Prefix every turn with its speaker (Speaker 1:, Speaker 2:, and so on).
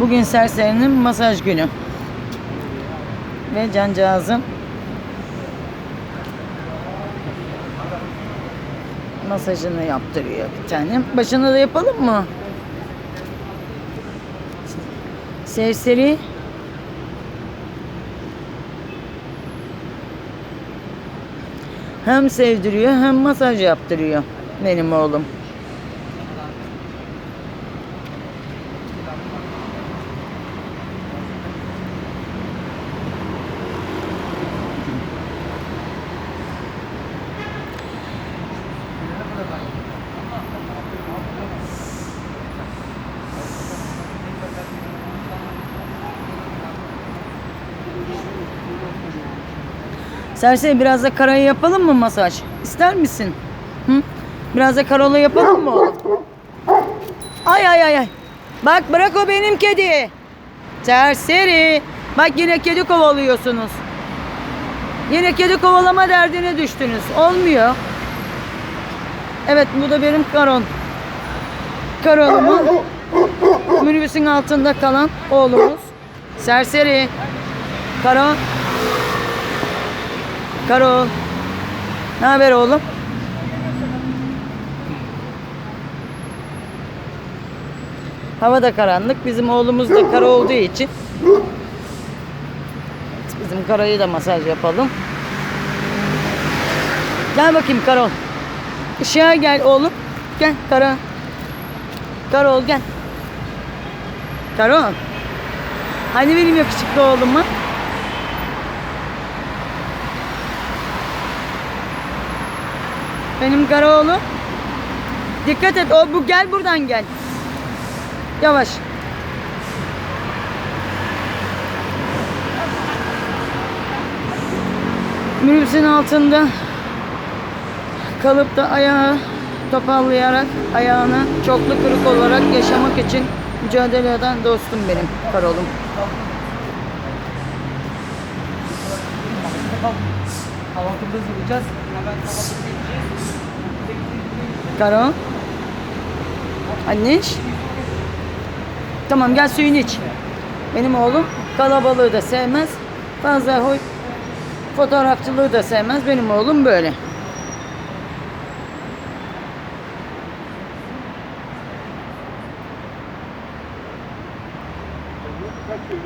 Speaker 1: Bugün serserinin masaj günü. Ve cancağızım masajını yaptırıyor bir tane. Başına da yapalım mı? Serseri hem sevdiriyor hem masaj yaptırıyor benim oğlum. Serseri biraz da karayı yapalım mı masaj? İster misin? Hı? Biraz da karola yapalım mı oğlum? Ay ay ay ay. Bak bırak o benim kedi. Serseri. Bak yine kedi kovalıyorsunuz. Yine kedi kovalama derdine düştünüz. Olmuyor. Evet bu da benim karon. Karonumun minibüsün altında kalan oğlumuz. Serseri. Karon. Karol. Ne haber oğlum? Hava da karanlık. Bizim oğlumuz da kara olduğu için bizim karayı da masaj yapalım. Gel bakayım Karol. Işığa gel oğlum. Gel Kara. Karol gel. Karol. Hani benim yakışıklı oğlum ha? Benim kara oğlum. Dikkat et. O bu gel buradan gel. Yavaş. Minibüsün altında kalıp da ayağı topallayarak ayağını çoklu kırık olarak yaşamak için mücadele eden dostum benim Karol'um.
Speaker 2: Kahvaltımızı yapacağız. Hemen kahvaltımızı.
Speaker 1: Karo. Anneş. Tamam gel suyunu iç. Benim oğlum kalabalığı da sevmez. Fazla hoy fotoğrafçılığı da sevmez. Benim oğlum böyle. Kaç